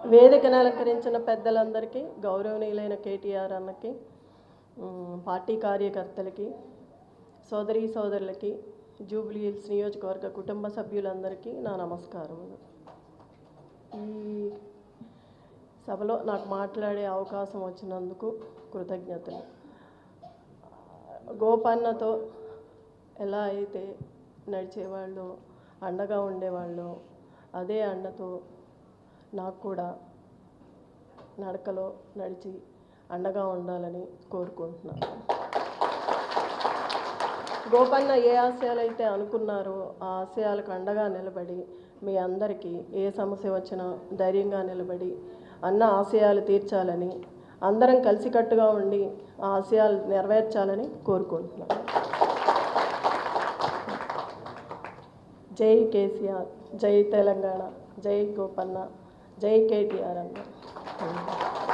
వేదికను అలంకరించిన పెద్దలందరికీ గౌరవనీయులైన కేటీఆర్ అన్నకి పార్టీ కార్యకర్తలకి సోదరీ సోదరులకి జూబ్లీ హిల్స్ నియోజకవర్గ కుటుంబ సభ్యులందరికీ నా నమస్కారం ఈ సభలో నాకు మాట్లాడే అవకాశం వచ్చినందుకు కృతజ్ఞతలు. గోపన్నతో ఎలా అయితే నడిచేవాళ్ళు అండగా ఉండేవాళ్ళు అదే అండతో నాకు కూడా నడకలో నడిచి అండగా ఉండాలని కోరుకుంటున్నాను గోపన్న ఏ ఆశయాలు అయితే అనుకున్నారో ఆ ఆశయాలకు అండగా నిలబడి మీ అందరికీ ఏ సమస్య వచ్చినా ధైర్యంగా నిలబడి అన్న ఆశయాలు తీర్చాలని అందరం కలిసికట్టుగా ఉండి ఆ ఆశయాలు నెరవేర్చాలని కోరుకుంటున్నాను జై కేసీఆర్ జై తెలంగాణ జై గోపన్న. జై కేటీఆర్ అన్న